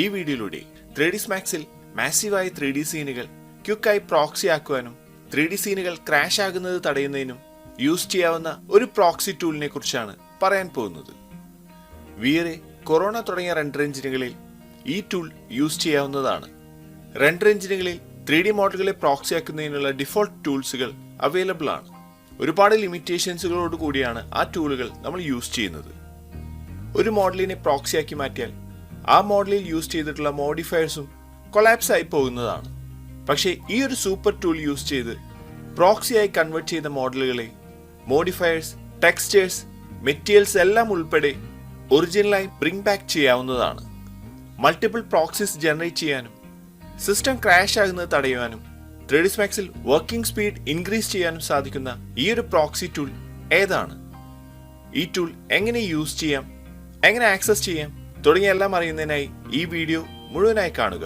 ഈ വീഡിയോയിലൂടെ three D സ്മാക്സിൽ മാസീവായ ത്രീ ഡി സീനുകൾ ക്യുക്കായി പ്രോക്സി ആക്കുവാനും ത്രീ ഡി സീനുകൾ ക്രാഷ് ആകുന്നത് തടയുന്നതിനും യൂസ് ചെയ്യാവുന്ന ഒരു പ്രോക്സി ടൂളിനെ കുറിച്ചാണ് പറയാൻ പോകുന്നത്. വിയറെ കൊറോണ തുടങ്ങിയ റെൻഡർ എഞ്ചിനുകളിൽ ഈ ടൂൾ യൂസ് ചെയ്യാവുന്നതാണ്. റെൻഡർ എഞ്ചിനുകളിൽ ത്രീ ഡി മോഡലുകളെ പ്രോക്സി ആക്കുന്നതിനുള്ള ഡിഫോൾട്ട് ടൂൾസുകൾ അവൈലബിൾ ആണ്. ഒരുപാട് ലിമിറ്റേഷൻസുകളോട് കൂടിയാണ് ആ ടൂളുകൾ നമ്മൾ യൂസ് ചെയ്യുന്നത്. ഒരു മോഡലിനെ പ്രോക്സി ആക്കി മാറ്റിയാൽ ആ മോഡലിൽ യൂസ് ചെയ്തിട്ടുള്ള മോഡിഫയേഴ്സും കൊളാപ്സ് ആയി പോകുന്നതാണ്. പക്ഷേ ഈ ഒരു സൂപ്പർ ടൂൾ യൂസ് ചെയ്ത് പ്രോക്സിയായി കൺവേർട്ട് ചെയ്ത മോഡലുകളെ മോഡിഫയേഴ്സ് ടെക്സ്റ്റേഴ്സ് മെറ്റീരിയൽസ് എല്ലാം ഉൾപ്പെടെ ഒറിജിനലായി ബ്രിങ് ബാക്ക് ചെയ്യാവുന്നതാണ്. മൾട്ടിപ്പിൾ പ്രോക്സിസ് ജനറേറ്റ് ചെയ്യാനും സിസ്റ്റം ക്രാഷ് ആകുന്നത് തടയുവാനും ത്രീഡിസ് മാക്സിൽ വർക്കിംഗ് സ്പീഡ് ഇൻക്രീസ് ചെയ്യാനും സാധിക്കുന്ന ഈ ഒരു പ്രോക്സി ടൂൾ ഏതാണ്? ഈ ടൂൾ എങ്ങനെ യൂസ് ചെയ്യാം? എങ്ങനെ ആക്സസ് ചെയ്യാം? തുടങ്ങിയ എല്ലാം അറിയുന്നതിനായി ഈ വീഡിയോ മുഴുവനായി കാണുക.